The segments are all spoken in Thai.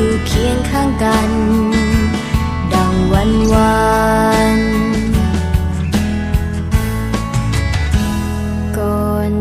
่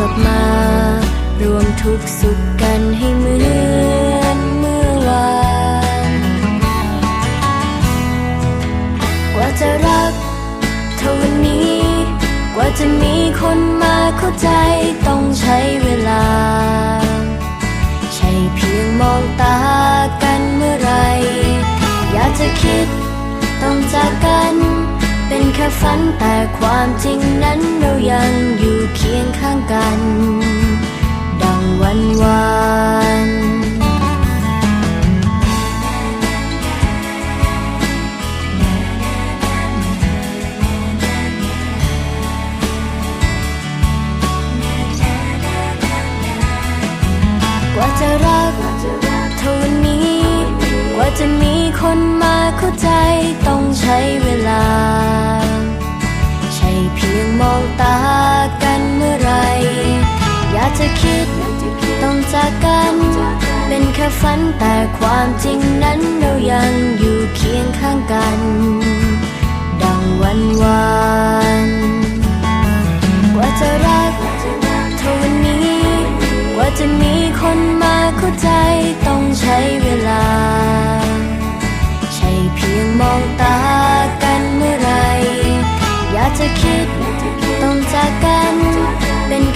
ลับมา รวมทุกสุขกันให้เหมือนเมื่อวาน กว่าจะรักเท่าวันนี้ กว่าจะมีคนมาเข้าใจต้องใช้เวลา ใช่เพียงมองตา ค่ฝันแต่ความจริงนั้นเรายังอยู่เคียงข้างกัน ดังวันวานกว่าจะรักเท่านี้ กว่าจะมีคนมาเข้าใจต้องใช้เวลา ยงมองตากันเมื่อไร อยากจะคิดต้องจากกัน เป็นแค่ฝันแต่ความจริงนั้นเรายังอยู่เคียงข้างกัน ดังวันวานกว่าจะรักเท่านี้ กว่าจะมีคนมาเข้าใจต้องใช้เวลา ใช่เพียงมองตา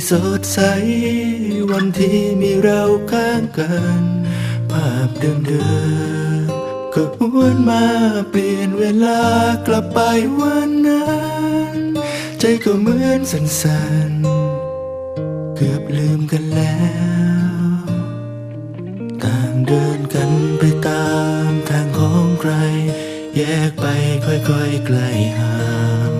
ที่สดใส วันที่มีเราข้างกัน ภาพเดิมๆก็หวนมาเปลี่ยนเวลากลับไปวันนั้น ใจก็เหมือนสั่นๆ เกือบลืมกันแล้ว ต่างเดินกันไปตามทางของใคร แยกไปค่อยๆไกลห่าง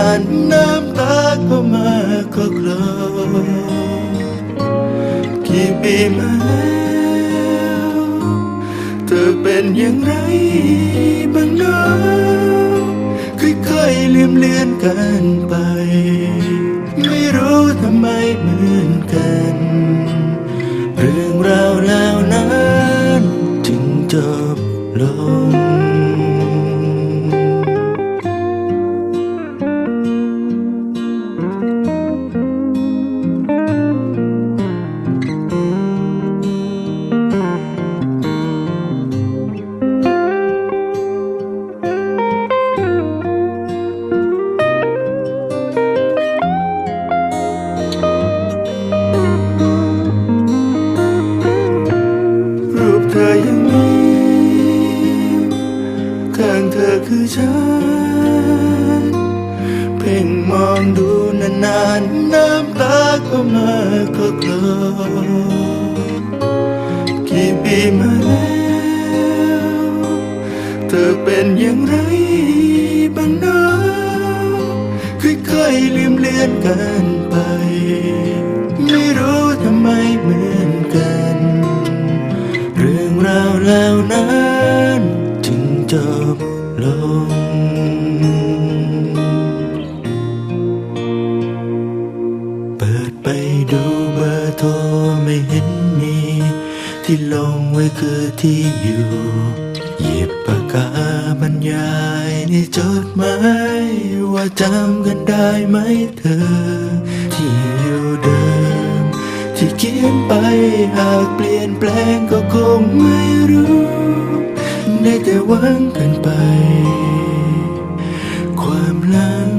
านน้ำตาเข้ามาก็คลอกี่ปีมาแล้วเธอเป็นอย่างไรบ้างน้อค่อยๆลืมเลือนกันไป ไม่รู้ทำไมเหมือนกัน เรื่องราวแล้วนั้น ถึงจบลง เธอคือฉัน เพ่งมองดูนานๆ น้ำตาก็มาก็กลอกี่ปีมาแล้ว เธอเป็นอย่างไรบ้างนะค่อยๆลืมเลือนกัน โทรไม่เห็นมี ที่ลงไว้คือที่อยู่ หยิบปากกาบรรยายในจดหมายว่าจำกันได้ไหมเธอ ที่อยู่เดิม ที่เขียนไปหากเปลี่ยนแปลงก็คงไม่รู้ ได้แต่หวังกันไป ความหลัง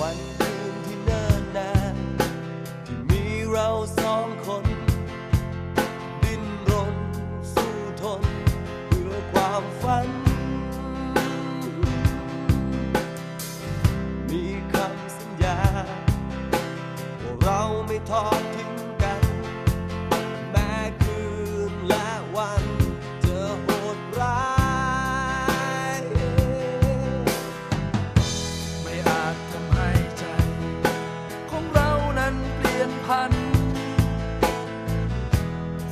วันคืนที่เนิ่นนานที่มีเราสองคน ดิ้นรนสู้ทน เพื่อความฝัน มีคำสัญญา ว่าเราไม่ทอด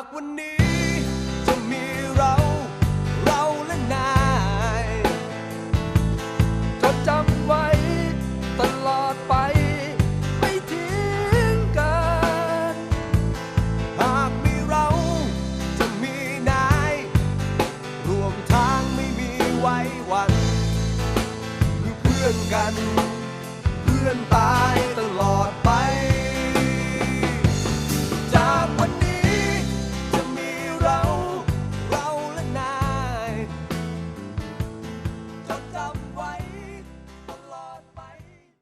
ากวันนี้